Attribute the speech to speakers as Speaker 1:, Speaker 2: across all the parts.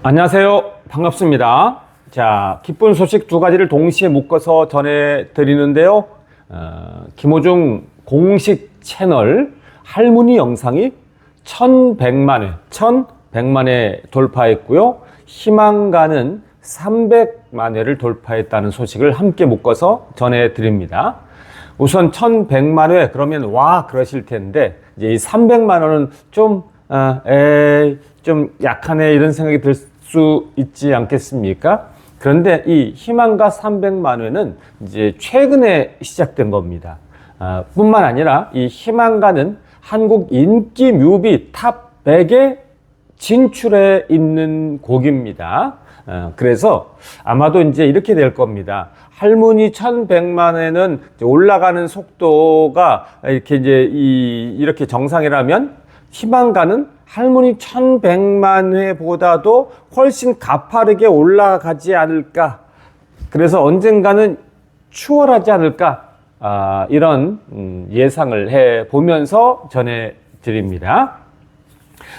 Speaker 1: 안녕하세요. 반갑습니다. 자, 기쁜 소식 두 가지를 동시에 묶어서 전해드리는데요. 어, 김호중 공식 채널 할머니 영상이 1100만 회, 1100만 회 돌파했고요. 희망가는 300만 회를 돌파했다는 소식을 함께 묶어서 전해드립니다. 우선 1100만 회 그러면 와 그러실 텐데 이제 이 300만 원은 좀 아, 에이, 좀 약하네 이런 생각이 들 수 있지 않겠습니까? 그런데 이 희망가 300만 회는 이제 최근에 시작된 겁니다. 아, 뿐만 아니라 이 희망가는 한국 인기 뮤비 탑 100에 진출해 있는 곡입니다. 어, 그래서 아마도 이제 이렇게 될 겁니다. 할머니 1100만에는 올라가는 속도가 이렇게 이제 이, 이렇게 정상이라면 희망가는 할머니 1100만 회보다도 훨씬 가파르게 올라가지 않을까. 그래서 언젠가는 추월하지 않을까. 아, 이런 음, 예상을 해 보면서 전해 드립니다.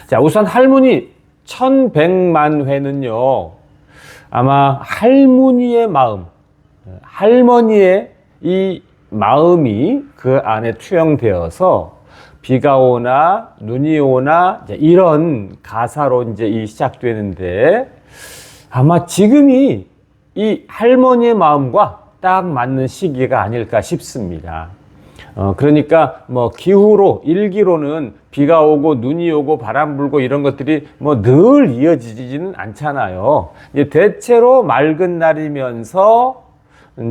Speaker 1: 자, 우선 할머니 1100만 회는요, 아마 할머니의 마음, 할머니의 이 마음이 그 안에 투영되어서 비가 오나 눈이 오나 이런 가사로 이제 이 시작되는데 아마 지금이 이 할머니의 마음과 딱 맞는 시기가 아닐까 싶습니다. 어, 그러니까 뭐 기후로 일기로는 비가 오고 눈이 오고 바람 불고 이런 것들이 뭐 늘 이어지지는 않잖아요. 이제 대체로 맑은 날이면서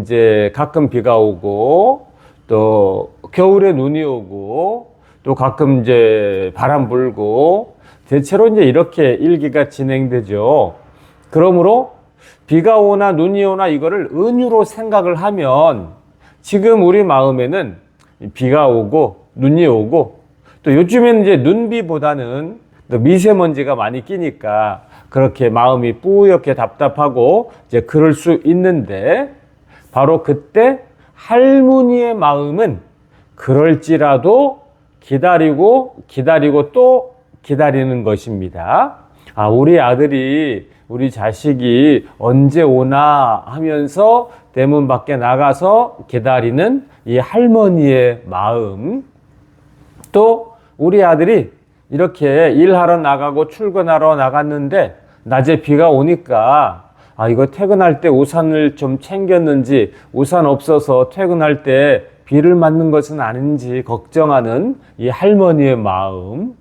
Speaker 1: 이제 가끔 비가 오고 또 겨울에 눈이 오고 또 가끔 이제 바람 불고 대체로 이제 이렇게 일기가 진행되죠. 그러므로 비가 오나 눈이 오나 이거를 은유로 생각을 하면 지금 우리 마음에는 비가 오고 눈이 오고 또 요즘에는 이제 눈비보다는 또 미세먼지가 많이 끼니까 그렇게 마음이 뿌옇게 답답하고 이제 그럴 수 있는데 바로 그때 할머니의 마음은 그럴지라도 기다리고 기다리고 또 기다리는 것입니다. 아, 우리 아들이 우리 자식이 언제 오나 하면서 대문 밖에 나가서 기다리는 이 할머니의 마음. 또 우리 아들이 이렇게 일하러 나가고 출근하러 나갔는데 낮에 비가 오니까 아, 이거 퇴근할 때 우산을 좀 챙겼는지 우산 없어서 퇴근할 때 비를 맞는 것은 아닌지 걱정하는 이 할머니의 마음.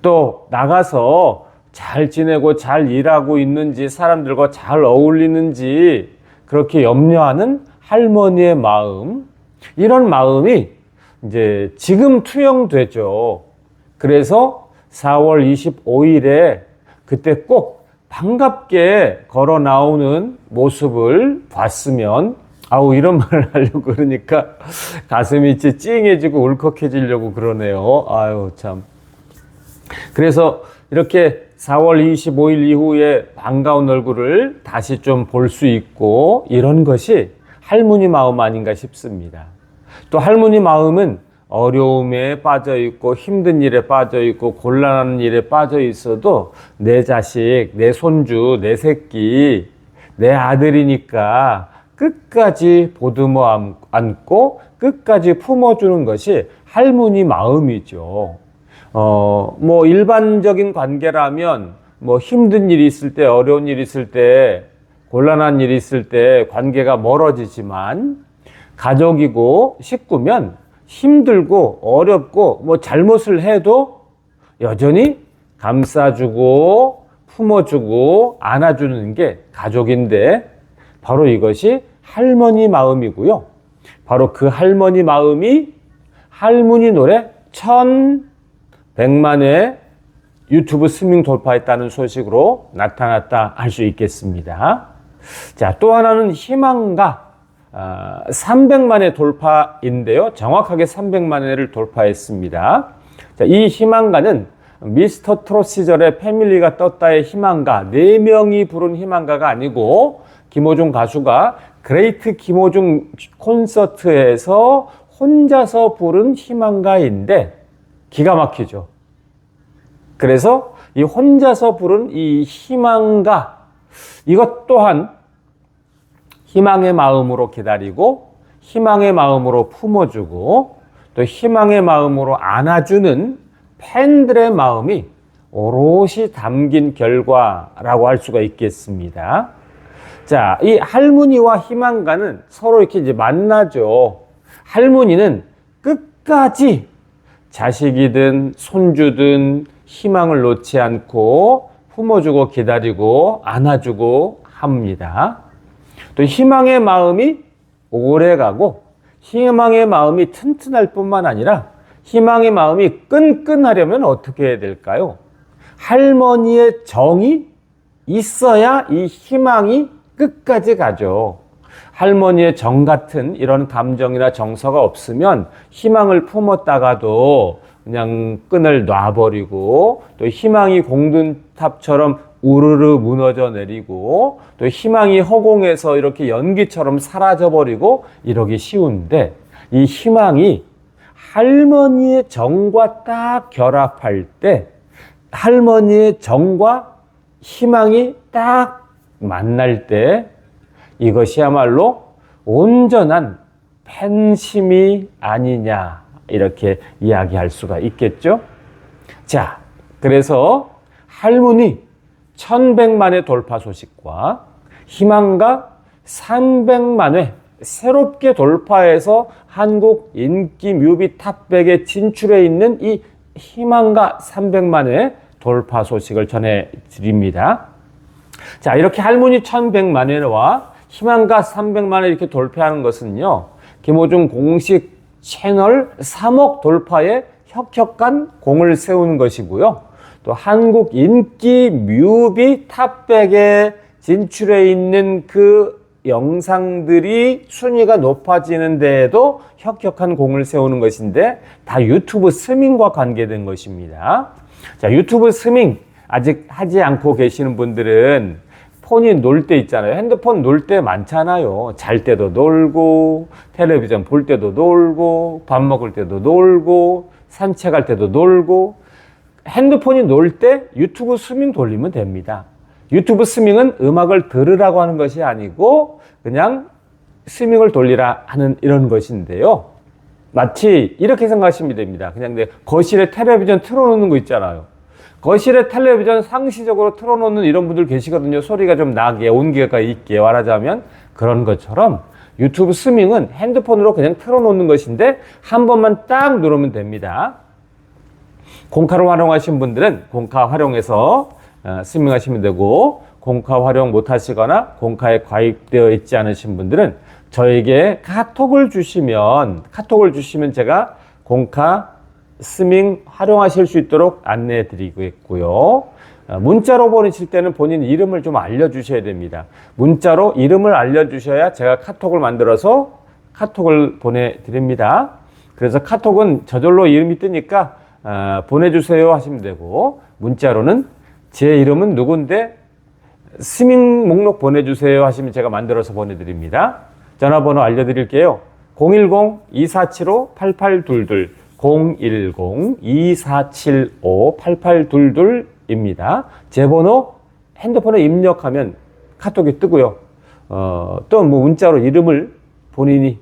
Speaker 1: 또 나가서 잘 지내고 잘 일하고 있는지 사람들과 잘 어울리는지 그렇게 염려하는 할머니의 마음. 이런 마음이 이제 지금 투영되죠. 그래서 4월 25일에 그때 꼭 반갑게 걸어 나오는 모습을 봤으면 아우 이런 말을 하려고 그러니까 가슴이 찡해지고 울컥해지려고 그러네요. 아유 참. 그래서 이렇게 4월 25일 이후에 반가운 얼굴을 다시 좀 볼 수 있고 이런 것이 할머니 마음 아닌가 싶습니다. 또 할머니 마음은 어려움에 빠져 있고 힘든 일에 빠져 있고 곤란한 일에 빠져 있어도 내 자식, 내 손주, 내 새끼, 내 아들이니까 끝까지 보듬어 안고 끝까지 품어주는 것이 할머니 마음이죠. 어, 뭐 일반적인 관계라면 뭐 힘든 일이 있을 때, 어려운 일이 있을 때, 곤란한 일이 있을 때 관계가 멀어지지만 가족이고 식구면 힘들고 어렵고 뭐 잘못을 해도 여전히 감싸주고 품어주고 안아주는 게 가족인데 바로 이것이 할머니 마음이고요. 바로 그 할머니 마음이 할머니 노래 천 백만 회 유튜브 스밍 돌파했다는 소식으로 나타났다 할 수 있겠습니다. 자, 또 하나는 희망가. 300만 회 돌파인데요. 정확하게 300만 회를 돌파했습니다. 자, 이 희망가는 미스터 트롯 시절에 패밀리가 떴다의 희망가, 4명이 부른 희망가가 아니고, 김호중 가수가 그레이트 김호중 콘서트에서 혼자서 부른 희망가인데, 기가 막히죠. 그래서 이 혼자서 부른 이 희망가 이것 또한 희망의 마음으로 기다리고 희망의 마음으로 품어주고 또 희망의 마음으로 안아주는 팬들의 마음이 오롯이 담긴 결과라고 할 수가 있겠습니다. 자, 이 할머니와 희망가는 서로 이렇게 이제 만나죠. 할머니는 끝까지 자식이든 손주든 희망을 놓지 않고 품어주고 기다리고 안아주고 합니다. 또 희망의 마음이 오래 가고 희망의 마음이 튼튼할 뿐만 아니라 희망의 마음이 끈끈하려면 어떻게 해야 될까요? 할머니의 정이 있어야 이 희망이 끝까지 가죠. 할머니의 정 같은 이런 감정이나 정서가 없으면 희망을 품었다가도 그냥 끈을 놔버리고 또 희망이 공든 탑처럼 우르르 무너져 내리고 또 희망이 허공에서 이렇게 연기처럼 사라져 버리고 이러기 쉬운데 이 희망이 할머니의 정과 딱 결합할 때 할머니의 정과 희망이 딱 만날 때 이것이야말로 온전한 팬심이 아니냐 이렇게 이야기할 수가 있겠죠. 자, 그래서 할머니 1100만의 돌파 소식과 희망가 300만회 새롭게 돌파해서 한국 인기 뮤비 탑100에 진출해 있는 이 희망가 300만회 돌파 소식을 전해 드립니다. 자, 이렇게 할머니 1100만 회와 희망가 300만 회 이렇게 돌파하는 것은요. 김호중 공식 채널 3억 돌파에 혁혁한 공을 세우는 것이고요. 또 한국 인기 뮤비 탑백에 진출해 있는 그 영상들이 순위가 높아지는 데에도 혁혁한 공을 세우는 것인데 다 유튜브 스밍과 관계된 것입니다. 자, 유튜브 스밍 아직 하지 않고 계시는 분들은 폰이 놀 때 있잖아요. 핸드폰 놀 때 많잖아요. 잘 때도 놀고, 텔레비전 볼 때도 놀고, 밥 먹을 때도 놀고, 산책할 때도 놀고, 핸드폰이 놀 때 유튜브 스밍 돌리면 됩니다. 유튜브 스밍은 음악을 들으라고 하는 것이 아니고, 그냥 스밍을 돌리라 하는 이런 것인데요. 마치 이렇게 생각하시면 됩니다. 그냥 내 거실에 텔레비전 틀어놓는 거 있잖아요. 거실에 텔레비전 상시적으로 틀어놓는 이런 분들 계시거든요. 소리가 좀 나게, 온기가 있게 말하자면 그런 것처럼 유튜브 스밍은 핸드폰으로 그냥 틀어놓는 것인데 한 번만 딱 누르면 됩니다. 공카를 활용하신 분들은 공카 활용해서 어, 스밍하시면 되고 공카 활용 못 하시거나 공카에 가입되어 있지 않으신 분들은 저에게 카톡을 주시면 카톡을 주시면 제가 공카 스밍 활용하실 수 있도록 안내해 드리겠고요. 어, 문자로 보내실 때는 본인 이름을 좀 알려주셔야 됩니다. 문자로 이름을 알려주셔야 제가 카톡을 만들어서 카톡을 보내드립니다. 그래서 카톡은 저절로 이름이 뜨니까 어, 보내주세요 하시면 되고 문자로는 제 이름은 누군데 스밍 목록 보내주세요 하시면 제가 만들어서 보내드립니다. 전화번호 알려드릴게요. 010-2475-8822 010-2475-8822입니다. 제 번호 핸드폰에 입력하면 카톡이 뜨고요. 어, 또 뭐 문자로 이름을 본인이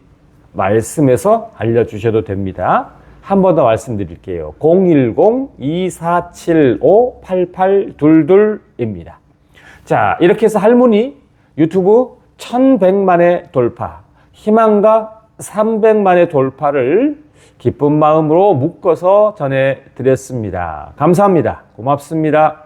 Speaker 1: 말씀해서 알려주셔도 됩니다. 한 번 더 말씀드릴게요. 010-2475-8822입니다. 자, 이렇게 해서 할머니 유튜브 1100만의 돌파, 희망가 300만의 돌파를 기쁜 마음으로 묶어서 전해 드렸습니다. 감사합니다. 고맙습니다.